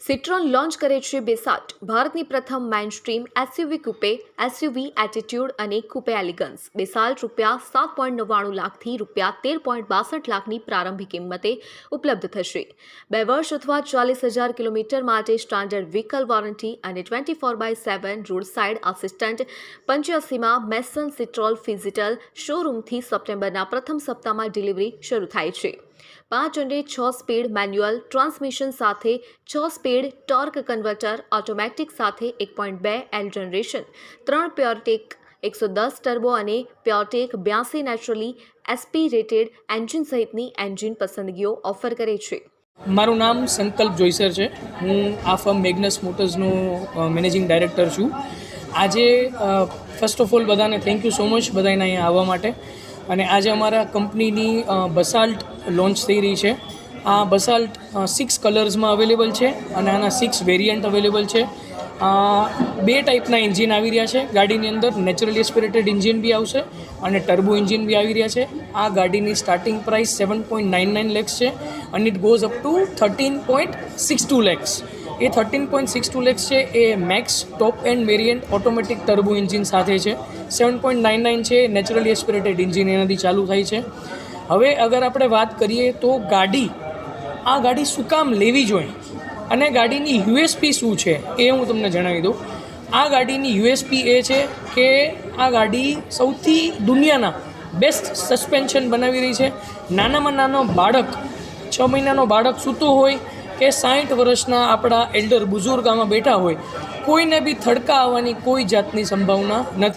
Citroen launch કરે છે બેસાટ ભારતની પ્રથમ mainstream SUV coupe SUV attitude અને કુપે એલિગન્સ બેસાલ્ટ રૂપિયા સાત પોઈન્ટ નવ્વાણું લાખથી રૂપિયા તેર પોઈન્ટ બાસઠ લાખની પ્રારંભિક કિંમતે ઉપલબ્ધ થશે. બે વર્ષ અથવા ચાલીસ હજાર કિલોમીટર માટે સ્ટાન્ડર્ડ વ્હીકલ વોરંટી અને twenty four by seven road side assistant પંચ્યાસીમાં Mason સિટ્રોલ ફિઝિટલ શોરૂમથી સપ્ટેમ્બરના પ્રથમ સપ્તાહમાં ડિલિવરી શરૂ થાય છે. પાંચ અને છ સ્પીડ મેન્યુઅલ ટ્રાન્સમિશન સાથે, છ સ્પીડ ટોર્ક કન્વર્ટર ઓટોમેટિક સાથે એક પોઈન્ટ બે એલ જનરેશન, ત્રણ પ્યોરટેક એકસો દસ ટર્બો અને પ્યોરટેક બ્યાસી નેચરલી એસપી રેટેડ એન્જિન સહિતની એન્જિન પસંદગીઓ ઓફર કરે છે. મારું નામ સંકલ્પ જોઈસર છે. હું આ ફર્મ મેગ્નસ મોટર્સનો મેનેજિંગ ડાયરેક્ટર છું. આજે ફર્સ્ટ ઓફ ઓલ બધાને થેન્ક યુ સો મચ બધાને અહીંયા આવવા માટે. અને આજે અમારા કંપનીની બસાલ્ટ લોન્ચ થઈ રહી છે. આ બસાલ્ટ સિક્સ કલર્સમાં અવેલેબલ છે અને આના સિક્સ વેરિયન્ટ અવેલેબલ છે. બે ટાઈપના એન્જિન આવી રહ્યા છે. ગાડીની અંદર નેચરલી એસ્પિરેટેડ એન્જિન બી આવશે અને ટર્બો એન્જિન બી આવી રહ્યા છે. આ ગાડીની starting price seven point nine nine lakhs છે અને it goes up to thirteen point six two lakhs A thirteen point six two lakhs છે. એ max top end variant automatic turbo engine સાથે છે. સેવન પોઈન્ટ નાઇન નાઇન છે. Naturally aspirated engine એનાથી ચાલુ થાય છે. હવે અગર આપણે વાત કરીએ તો ગાડી, આ ગાડી શું કામ લેવી જોઈએ? અને ગાડીની યુએસપી શું છે એ હું તમને જણાવી દઉં. આ ગાડીની યુએસપી એ છે કે આ ગાડી સૌથી દુનિયાના બેસ્ટ સસ્પેન્શન બનાવી રહી છે. નાનામાં નાનો બાળક, છ મહિનાનો બાળક સૂતો હોય કે સાઠ વર્ષના આપણા એલ્ડર બુઝુર્ગ આમાં બેઠા હોય, કોઈને બી થડકા આવવાની કોઈ જાતની સંભાવના નથી.